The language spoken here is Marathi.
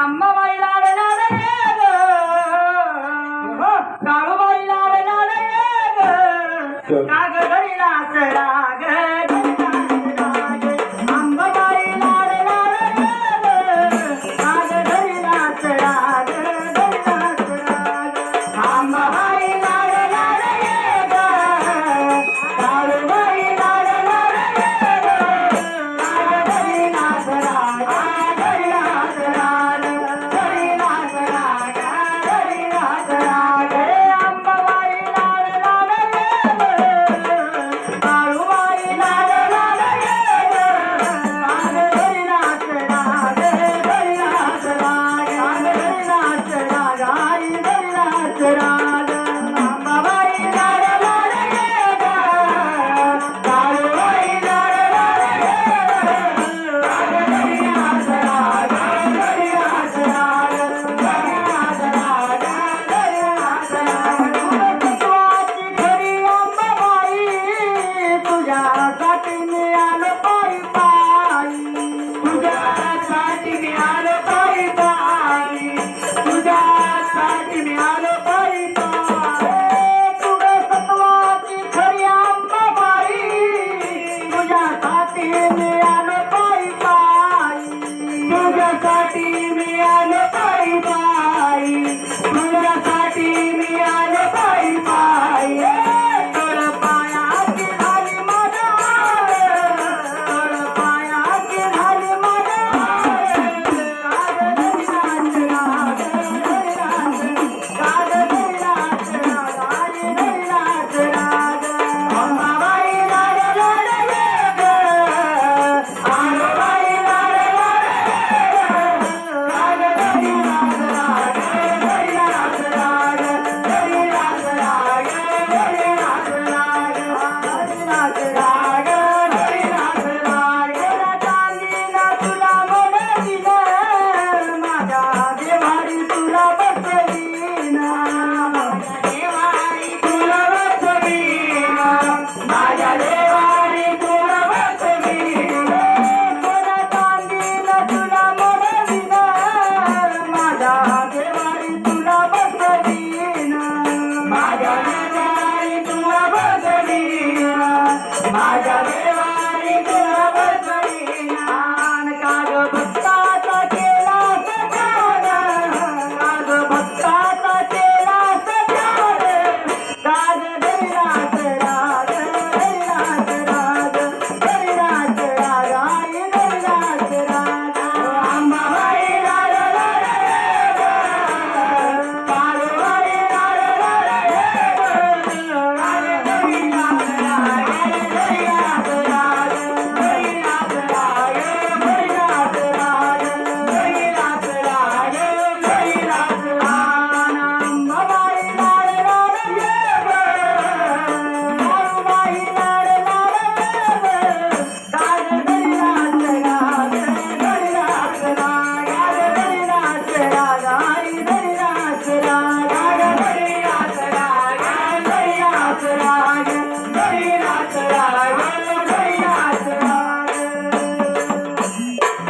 అమ్మ వైలాడలాడలేదు కావు వైలాడలాడలేదు तुझ्यासाठी मी आलो पायी पायी तुझ्यासाठी मी आलो पायी पायी तुझ्यासाठी मी आलो पायी पायी तुझ्या सत्वाची खरी आम्हा पायी तुझ्यासाठी मी